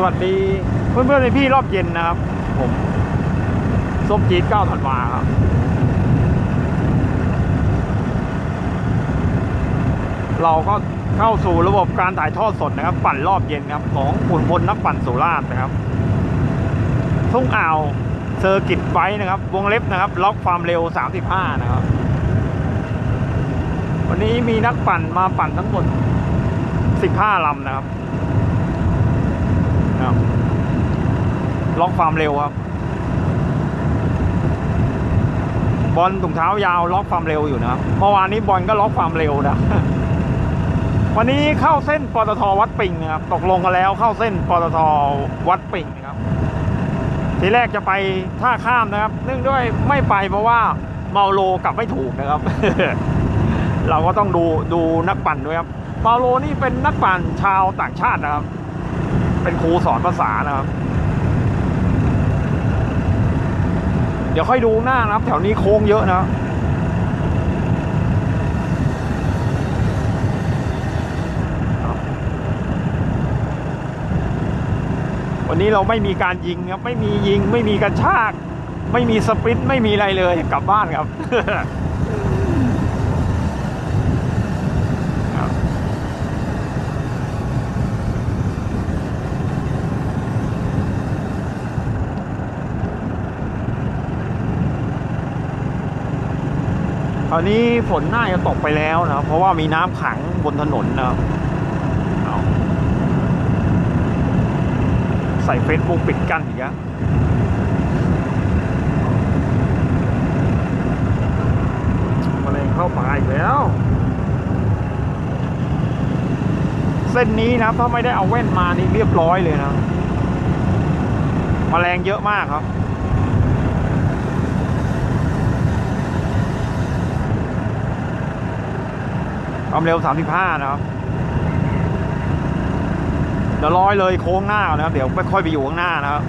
สวัสดีเพื่อนเพื่อนพี่รอบเย็นนะครับ ผมส้มจีดเก้าธันวาครับ เราก็เข้าสู่ระบบการถ่ายทอดสดนะครับ ปั่นรอบเย็นครับ ของขุนพลนักปั่นสุราษฎร์นะครับ ทุ่งอ่าวเซอร์กิตไฟนะครับ วงเล็บนะครับ ล็อกความเร็ว 35 นะครับ วันนี้มีนักปั่นมาปั่นทั้งหมด 15 ลำนะครับ นะล็อกความเร็วครับ บอลถุงเท้ายาวล็อกความเร็วอยู่นะครับเมื่อวานนี้บอลก็ล็อกความเร็วนะวันนี้เข้าเส้นปตทวัดปิงนะครับตกลงกันแล้วเข้าเส้นปตทวัดปิงนะครับ ทีแรกจะไปท่าข้ามนะครับ เนื่องด้วยไม่ไปเพราะว่าเมาโลกลับไม่ถูกนะครับ เราก็ต้องดูดูนักปั่นด้วยครับเมาโลนี่เป็นนักปั่นชาวต่างชาตินะครับ เป็นครูสอนภาษานะครับ เดี๋ยวค่อยดูหน้านะครับ แถวนี้โค้งเยอะนะครับวันนี้เราไม่มีการยิงครับ ไม่มียิง ไม่มีกระชาก ไม่มีสปรินต์ไม่มีอะไรเลย กลับบ้านครับ ตอนนี้ฝนน่าจะตกไปแล้วนะเพราะว่ามีน้ำขังบนถนนนะครับใส่เฟซบุ๊กปิดกั้นอีกแล้วมาเลยเข้าป่าอีกแล้ว เส้นนี้นะถ้าไม่ได้เอาแว่นมานี่เรียบร้อยเลยนะมแมลงเยอะมากครับ ความเร็ว 35 นะครับ เดี๋ยวร้อยเลยโค้งหน้านะครับ เดี๋ยวไม่ค่อยไปอยู่ข้างหน้านะครับ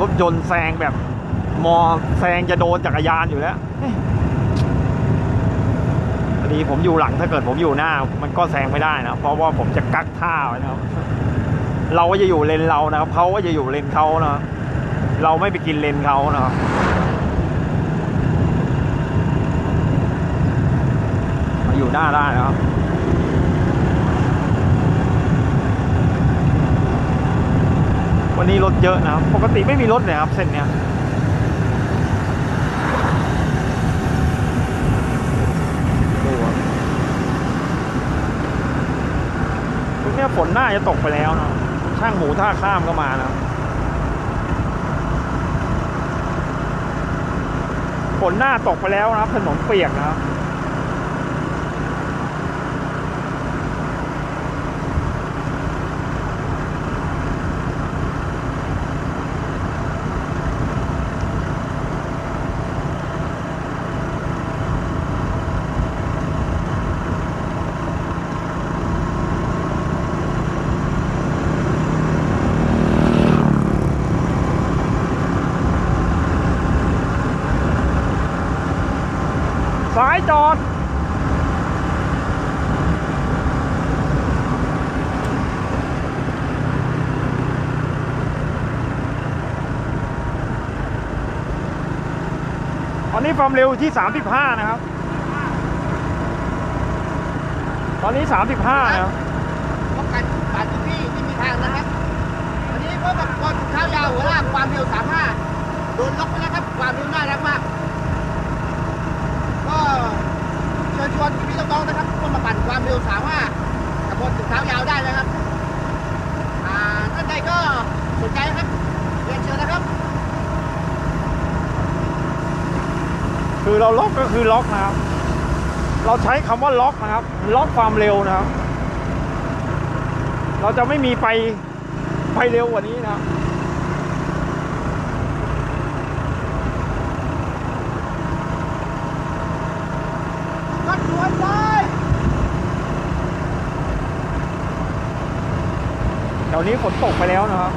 รถยนต์แซงแบบ มอแซงจะโดนจักรยานอยู่แล้วพอดีผมอยู่หลังถ้าเกิดผมอยู่หน้า มันก็แซงไม่ได้นะ เพราะว่าผมจะกักท่าไว้นะครับ เราก็จะอยู่เลนเรานะครับเขาก็จะอยู่เลนเขานะเราไม่ไปกินเลนเขานะครับมาอยู่หน้าได้นะครับวันนี้รถเยอะนะครับปกติไม่มีรถเลยครับเส้นเนี้ยดูครับตรงเนี้ยฝนน่าจะตกไปแล้วเนาะ ช่างหมูท่าข้ามก็มานะฝนหน้าตกไปแล้วนะครับถนนเปียกนะครับ สายจอด ต อนนี้ความเร็วที่ 35 นะครับ ตอนนี้ 35 นะครับป้องกันบาดทุกที่ที่มีทางนะครับ วันนี้พบกับบอลถุงเท้ายาวหัวลากความเร็ว 35 โดนล็อกไปแล้วครับ ความเร็วน่ารักมาก ก็เชิญชวนพี่ๆน้องๆนะครับร่วมมาปั่นความเร็ว 35 กับบอลถุงเท้ายาวได้เลยครับ อ่าท่านใดก็สนใจนะครับเรียนเชิญนะครับ คือเราล็อกก็คือล็อกนะครับ เราใช้คำว่าล็อกนะครับ ล็อกความเร็วนะครับ เราจะไม่มีไปไปเร็วกว่านี้นะครับก็สวนไปแถวนี้ฝนตกไปแล้วนะครับ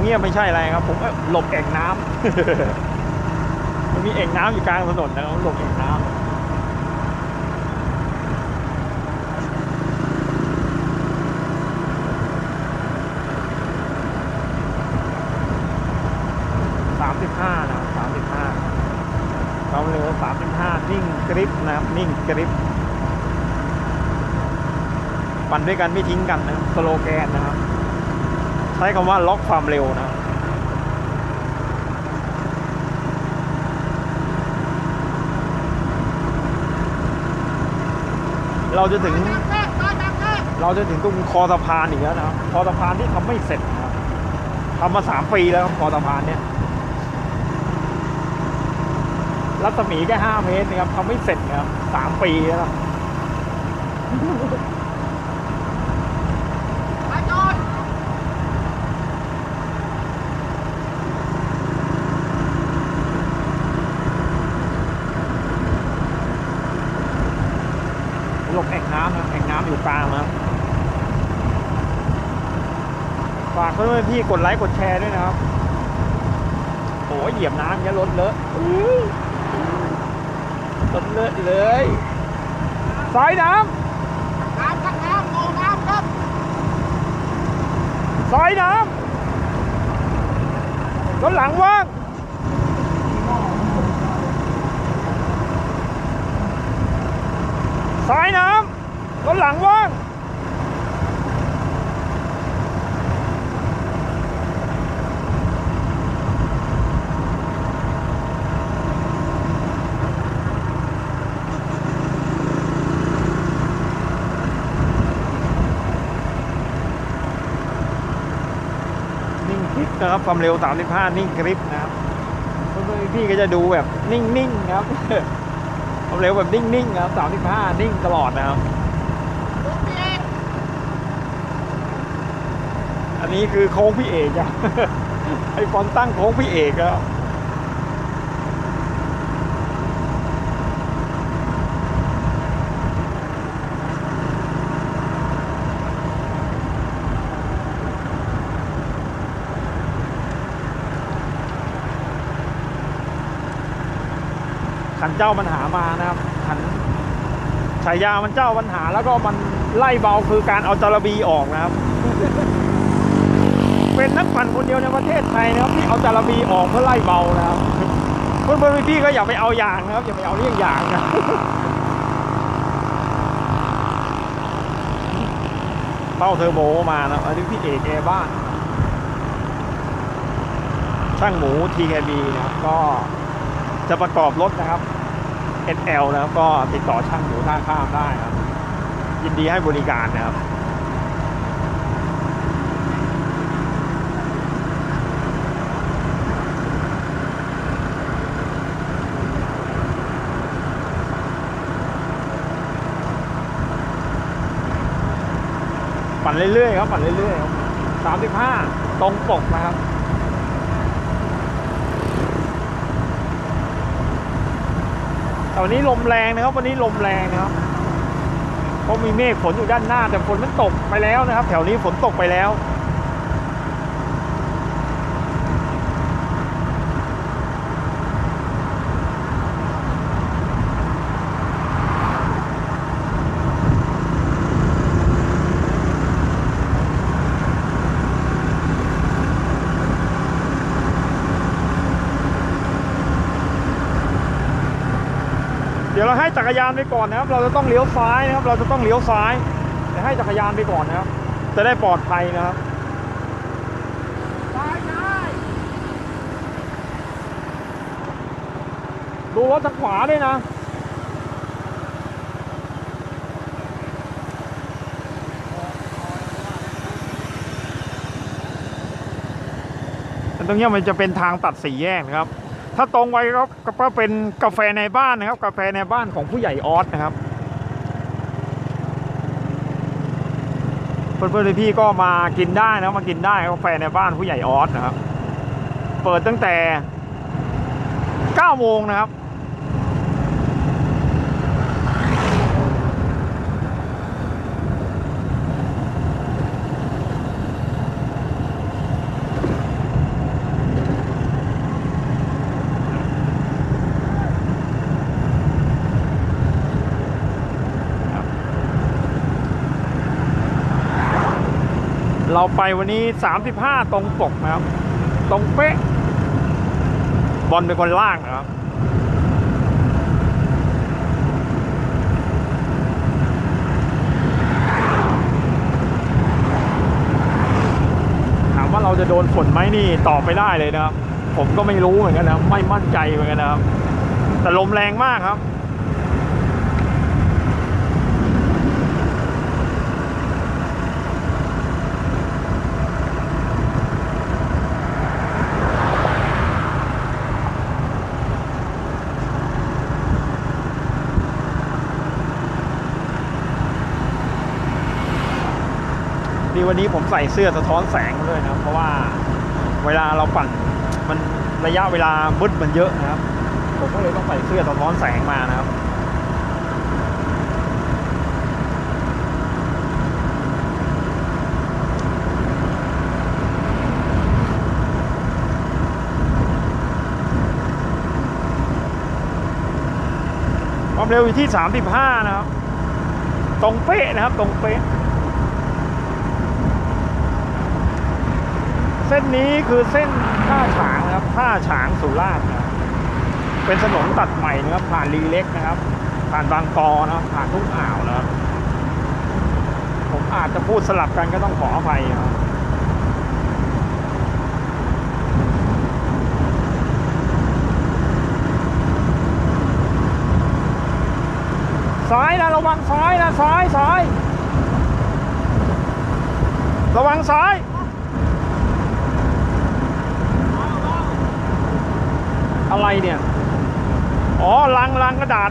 เงียบๆไม่ใช่อะไรครับ ผมก็หลบแอ่งน้ำมันมีแอ่งน้ำอยู่กลางถนนนะครับหลบแอ่งน้ำสามสิบห้านะสามสิบห้าความเร็วสามสิบห้านิ่งกริปนะครับ นิ่งกริปปั่นด้วยกันไม่ทิ้งกันนะสโลแกนนะครับ ใช้คำว่าล็อกความเร็วนะเราจะถึง เราจะถึงตรงคอสะพานอีกแล้วนะครับคอสะพานที่ทำไม่เสร็จนะครับทำมาสามปีแล้วครับคอสะพานเนี่ยรัศมีแค่ห้าเมตรนะครับทำไม่เสร็จนะครับสามปีแล้วครับ ไปจอด หลบแอ่งน้ำนะครับแอ่งน้ำอยู่กลางนะครับ ฝากเพื่อนๆพี่กดไลค์กดแชร์ด้วยนะครับโอ้ยเหยียบน้ำอย่ารถเลอะอื้อรถเลอะเลยสายน้น้ำครับน้ำโมน้ำครับำสายน้ำรถหลังว่างสายน้ำรถหลังว่าง นิ่งคลิปนะครับ ความเร็ว 35 นิ่งกริปนะครับเพื่อนๆพี่ก็จะดูแบบนิ่งๆครับความเร็วแบบนิ่งๆครับ 35 นิ่งตลอดนะครับ อันนี้คือโค้งพี่เอกอะไอฟอนตั้งโค้งพี่เอกอะ ขันเจ้าปัญหามานะครับขันฉายามันเจ้าปัญหาแล้วก็มันไล่เบาคือการเอาจระบีออกนะครับ เป็นนักปั่นคนเดียวในประเทศไทยนะครับที่เอาจาระบีออกเพื่อไล่เบานะครับเพื่อนๆพี่ๆก็อย่าไปเอาอย่างนะครับ อย่าไปเอาเรื่องอย่างนะเป้าเทอร์โบมานะอันนี้พี่เอกแอร์บ้านช่างหมู TKB นะครับก็ จะประกอบรถนะครับ SL นะครับก็ติดต่อช่างหมูท่าข้ามได้ครับ ยินดีให้บริการนะครับปั่นเรื่อยๆครับปั่นเรื่อยๆครับสามสิบห้าตรงปกนะครับ แต่วันนี้ลมแรงนะครับ วันนี้ลมแรงนะครับเพราะมีเมฆฝนอยู่ด้านหน้า แต่ฝนมันตกไปแล้วนะครับ แถวนี้ฝนตกไปแล้ว ยวเราให้จักรยานไปก่อนนะครับ เราจะต้องเลี้ยวซ้ายนะครับ เราจะต้องเลี้ยวซ้ายให้จักรยานไปก่อนนะครับ จะได้ปลอดภัยนะครับดูรถทางขวาด้วยนะตรงนี้มันจะเป็นทางตัดสี่แยกนะครับ ถ้าตรงไปก็ก็เป็นกาแฟในบ้านนะครับ กาแฟในบ้านของผู้ใหญ่ออสนะครับ เพื่อนๆพี่ก็มากินได้นะมากินได้กาแฟในบ้านผู้ใหญ่ออสนะครับ เปิดตั้งแต่9โมงนะครับ เราไปวันนี้ 35 ตรงปกนะครับ ตรงเป๊ะ บอลเป็นคนล่างนะครับ ถามว่าเราจะโดนฝนไหมนี่ตอบไม่ได้เลยนะครับ ผมก็ไม่รู้เหมือนกันนะ ไม่มั่นใจเหมือนกันนะครับ แต่ลมแรงมากครับ วันนี้ผมใส่เสื้อสะท้อนแสงมาด้วยนะเพราะว่าเวลาเราปั่นมันระยะเวลามืดมันเยอะนะครับ ผมก็เลยต้องใส่เสื้อสะท้อนแสงมานะครับความเร็วอยู่ที่ 35 นะครับ ตรงเป๊ะนะครับ ตรงเป๊ะ เส้นนี้คือเส้นท่าฉางนะครับท่าฉางสุราษฎร์นะเป็นถนนตัดใหม่นะครับ ผ่านลีเล็กนะครับ ผ่านบางปอนะผ่านทุ่งอ่าวนะครับผมอาจจะพูดสลับกันก็ต้องขออภัยนะครับซ้ายนะระวังซ้ายนะซ้ายซ้ายระวังซ้าย อะไรเนี่ย อ๋อลังลังกระดาษ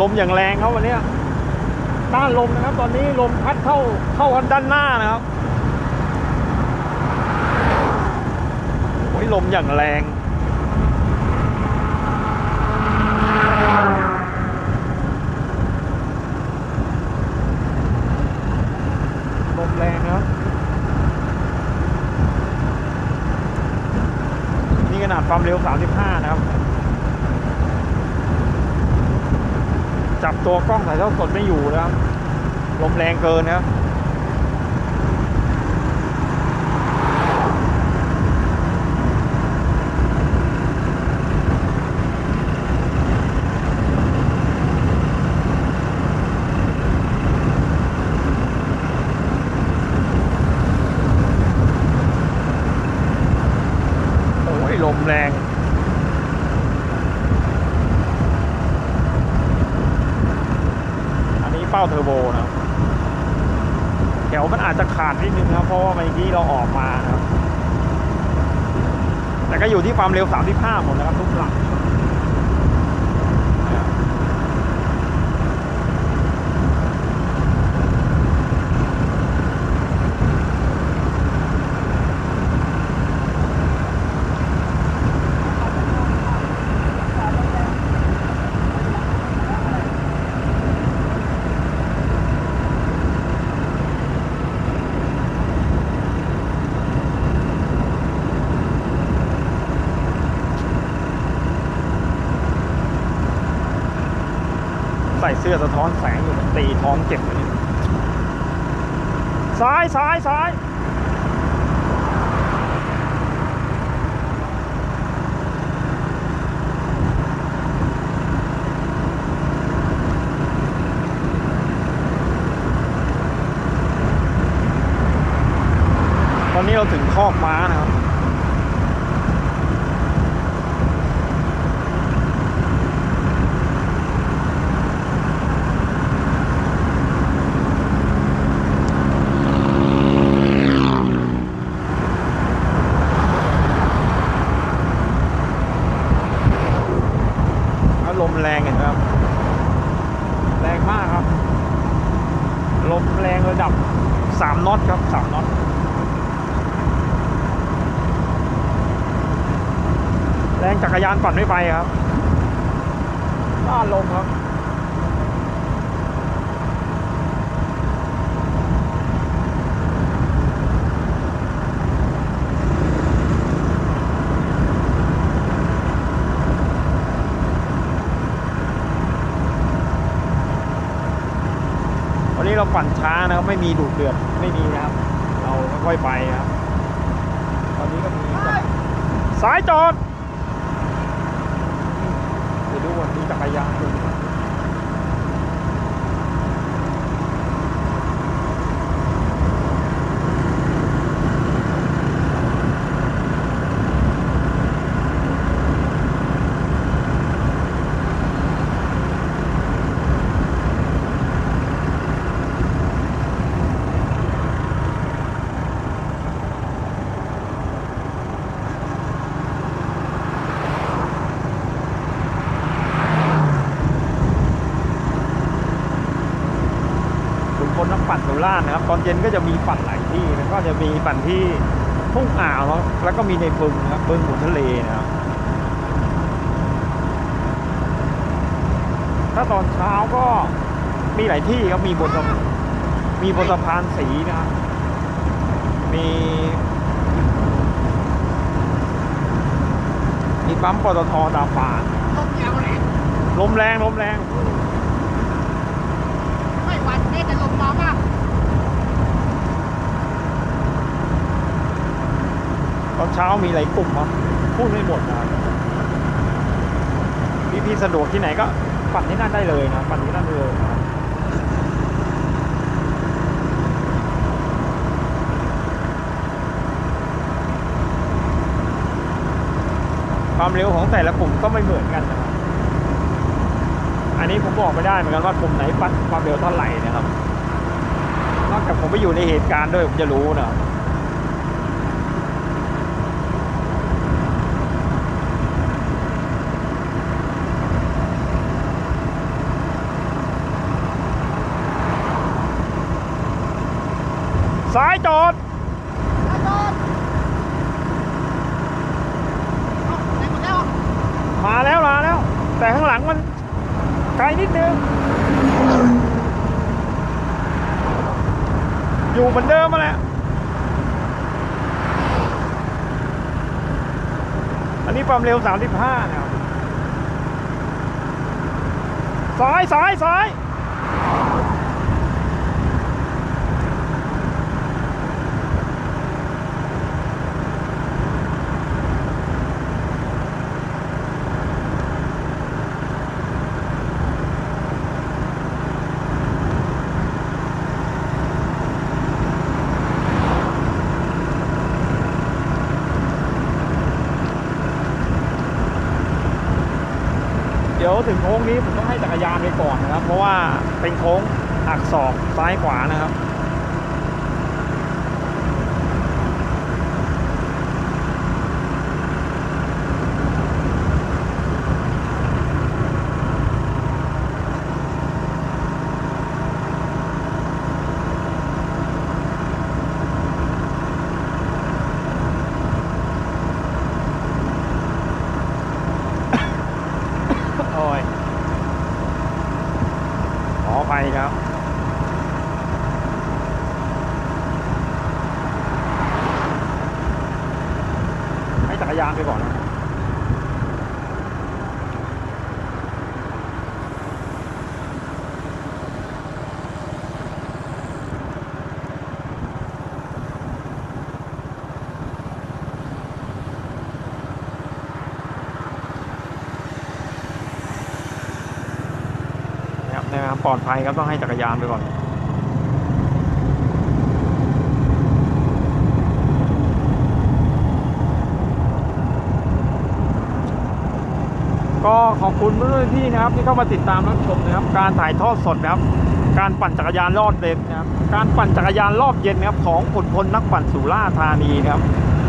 ลมอย่างแรงครับวันนี้ยต้านลมนะครับ ตอนนี้ลมพัดเข้าเข้าด้านหน้านะครับโอ้ยลมอย่างแรง ลมแรงนะครับ นี่ขนาดความเร็ว 35 นะครับ จับตัวกล้องถ่ายทอดสดไม่อยู่นะครับ ลมแรงเกินนะครับ โอ้ยลมแรง อันนี้เป้าเทอร์โบนะครับแถวมันอาจจะขาดนิดนึงนะครับ เพราะว่าเมื่อกี้เราออกมานะครับ แต่ก็อยู่ที่ ความเร็ว 35 หมดนะครับทุกหลังนะครับใส่เสื้อสะท้อนแสง อยู่ตีท้องเจ็บซ้ายซ้ายซ้ายตอนนี้เราถึงคอกม้านะครับ แล้วลมแรงเห็นไหมครับ แรงมากครับ ลมแรงระดับสามน็อตครับสามน็อตแรงจักรยานปั่นไม่ไปครับต้านลมครับ นะครับไม่มีดูดเดือดไม่มีนะครับ เราค่อยๆไปครับ ตอนนี้ก็มีสายจอดเดี๋ยวดูว่ามีจักรยานดู ลนักปั่นสุราษฎร์นะครับ ตอนเย็นก็จะมีปั่นหลายที่แล้วก็จะมีปั่นที่ทุ่งอ่าวแล้วแล้วก็มีในบึงนะครับบึงขุนทะเลนะครับถ้าตอนเช้าก็มีหลายที่ครับมีบนสะมีบนสะพานสีนะครับมีมีปั๊มปตทตาป่านลมยาวเลยลมแรงลมแรง ไม่หวั่นแม้แต่ลมเบามาก ต อนเช้ามีหลายกลุ่มครับพูดไม่หมดนะพี่พี่สะดวกที่ไหนก็ปั่นที่นั่นได้เลยนะปั่นที่นั่นเลยนะความเร็วของแต่ละกลุ่มก็ไม่เหมือนกันนะครับ อันนี้ผมบอกไม่ได้เหมือนกันว่ากลุ่มไหนปั่นความเร็วเท่าไหร่นะครับ นอกจากผมไปอยู่ในเหตุการณ์ด้วยผมจะรู้นะ ครับสายจอดแล้วก็เอ้าไหนหมดแล้วอะมาแล้วมาแล้ว แต่ข้างหลังมันไกลนิดนึง อยู่เหมือนเดิมมาแหละอันนี้ความเร็ว 35นะครับซ้ายซ้ายซ้าย ถึงโค้งนี้ผมต้องให้จักรยานไปก่อนนะครับ เพราะว่าเป็นโค้งหักศอกซ้ายขวานะครับ โอ้ยขอไปครับ ให้จักรยานไปก่อนนะนะครับนะครับ ปลอดภัยครับต้องให้จักรยานไปก่อนก็ขอบคุณเพื่อนที่นะครับที่เข้ามาติดตามรับชมนะครับ การถ่ายทอดสดนะครับ การปั่นจักรยานรอบเย็นนะครับ การปั่นจักรยานรอบเย็นนะครับ ของขุนพลนักปั่นสุราษฎร์ธานีนะครับ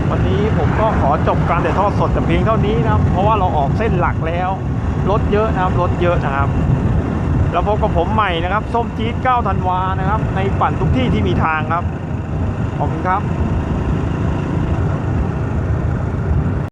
วันนี้ผมก็ขอจบการถ่ายทอดสดแต่เพียงเท่านี้นะครับ เพราะว่าเราออกเส้นหลักแล้วรถเยอะนะครับรถเยอะนะครับ แล้วพบกับผมใหม่นะครับ ส้มจี๊ด9ธันวานะครับ ในปั่นทุกที่ที่มีทางครับ ขอบคุณครับ